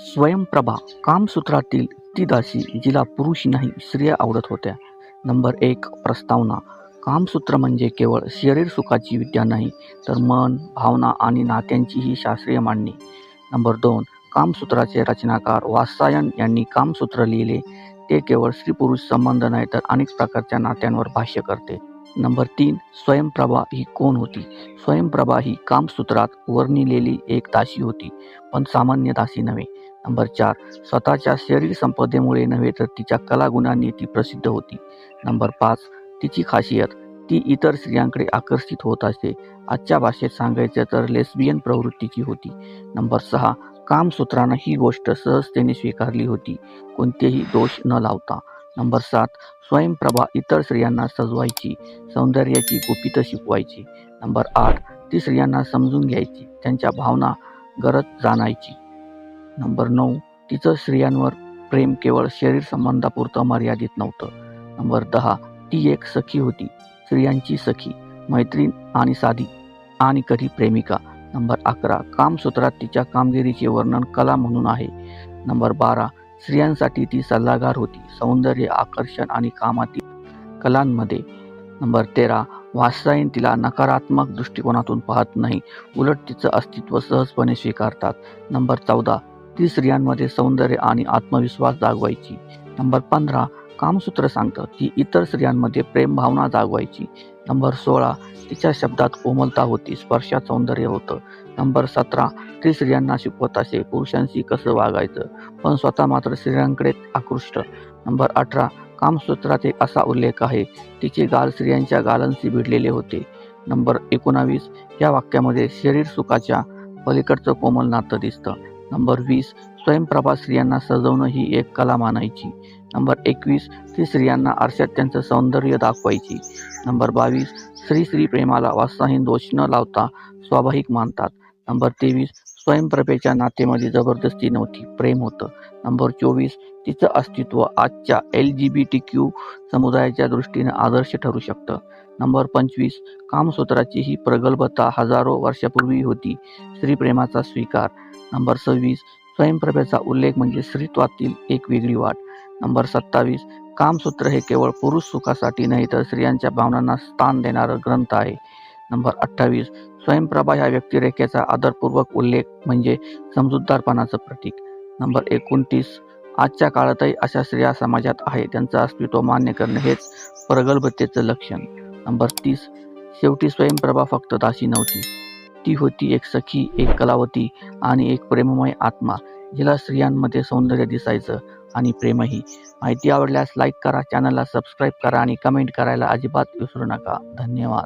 स्वयंप्रभा कामसूत्रातील ती दासी जिला पुरुष नाही स्त्रिया आवडत होत्या. नंबर एक प्रस्तावना. कामसूत्र म्हणजे केवळ शरीर सुखाची विद्या नाही तर मन भावना आणि नात्यांचीही शास्त्रीय मांडणी. नंबर दोन कामसूत्राचे रचनाकार वासायन यांनी कामसूत्र लिहिले. ते केवळ स्त्री पुरुष संबंध नाही तर अनेक प्रकारच्या नात्यांवर भाष्य करते. नंबर तीन स्वयंप्रभा ही कोण होती? स्वयंप्रभा ही कामसूत्रात वर्णिलेली एक दासी होती पण सामान्य दासी नव्हे. नंबर चार स्वतःच्या शरीर संपदेमुळे नव्हे तर तिच्या कलागुणांनी ती प्रसिद्ध होती. नंबर पाच तिची खासियत ती इतर स्त्रियांकडे आकर्षित होत असे आजच्या भाषेत सांगायचं तर लेस्बियन प्रवृत्तीची होती. नंबर सहा कामसूत्रानं ही गोष्ट सहजतेने स्वीकारली होती. कोणतेही दोष न लावता. नंबर सात स्वयंप्रभा इतर स्त्रियांना सजवायची सौंदर्याची गुपितं शिकवायची. नंबर आठ ती स्त्रियांना समजून घ्यायची त्यांच्या भावना गरज जाणायची. नंबर नऊ तिचं स्त्रियांवर प्रेम केवळ शरीर संबंधापुरतं मर्यादित नव्हतं. नंबर दहा ती एक सखी होती स्त्रियांची सखी मैत्रीण आणि साधी आणि कधी प्रेमिका. नंबर अकरा कामसूत्रात तिच्या कामगिरीचे वर्णन कला म्हणून आहे. नंबर बारा स्त्रियांसाठी ती सल्लागार होती. सौंदर्य आकर्षण आणि कामातील कलांमध्ये नंबर तेरा. वात्सायन तिला नकारात्मक दृष्टिकोनातून पाहत नाही. उलट तिचं अस्तित्व सहजपणे स्वीकारतात. नंबर चौदा. ती स्त्रियांमध्ये सौंदर्य आणि आत्मविश्वास जागवायची नंबर पंधरा. कामसूत्र सांगतं ती इतर स्त्रियांमध्ये प्रेम भावना जागवायची. नंबर सोळा तिच्या शब्दात कोमलता होती स्पर्शात सौंदर्य होतं. नंबर सतरा ती स्त्रियांना शिकवत असे पुरुषांशी कसं वागायचं? पण स्वतः मात्र स्त्रियांकडे आकृष्ट. नंबर अठरा कामसूत्रात एक असा उल्लेख आहे तिचे गाल स्त्रियांच्या गालांशी भिडलेले होते. नंबर एकोणावीस या वाक्यामध्ये शरीर सुखाच्या पलीकडचं कोमल नातं दिसतं. नंबर वीस स्वयंप्रभा स्त्रियांना सजवणं ही एक कला मानायची. नंबर एकवीस ती स्त्रियांना आरशात त्यांचं सौंदर्य दाखवायची. नंबर बावीस स्त्री स्त्री प्रेमाला वात्साहीन दोष न लावता स्वाभाविक मानतात. नंबर तेवीस स्वयंप्रभेच्या नातेमध्ये जबरदस्ती नव्हती. प्रेम होतं. नंबर चोवीस तिचं अस्तित्व आजच्या L G B T Q समुदायाच्या दृष्टीने आदर्श ठरू शकतं. नंबर पंचवीस कामसूत्राची ही प्रगल्भता हजारो वर्षापूर्वी होती. स्त्रीप्रेमाचा स्वीकार. नंबर सव्वीस स्वयंप्रभेचा उल्लेख म्हणजे स्त्रीत्वातील एक वेगळी वाट. नंबर सत्तावीस कामसूत्र हे केवळ पुरुष सुखासाठी नाही तर स्त्रियांच्या भावनांना स्थान देणारं ग्रंथ आहे. नंबर अठ्ठावीस. स्वयंप्रभा ह्या व्यक्तिरेखेचा आदरपूर्वक उल्लेख म्हणजे समजूतदारपणाचं प्रतीक. नंबर एकोणतीस. आजच्या काळातही अशा स्त्रिया समाजात आहे त्यांचं अस्तित्व मान्य करणं हेच प्रगल्भतेचं लक्षण. नंबर तीस. शेवटी स्वयंप्रभा फक्त दासी नव्हती. ती होती एक सखी एक कलावती आणि एक प्रेममय आत्मा. जिला स्त्रियांमध्ये सौंदर्य दिसायचं आणि प्रेमही. माहिती आवडल्यास लाईक करा चॅनलला सबस्क्राईब करा आणि कमेंट करायला अजिबात विसरू नका. धन्यवाद.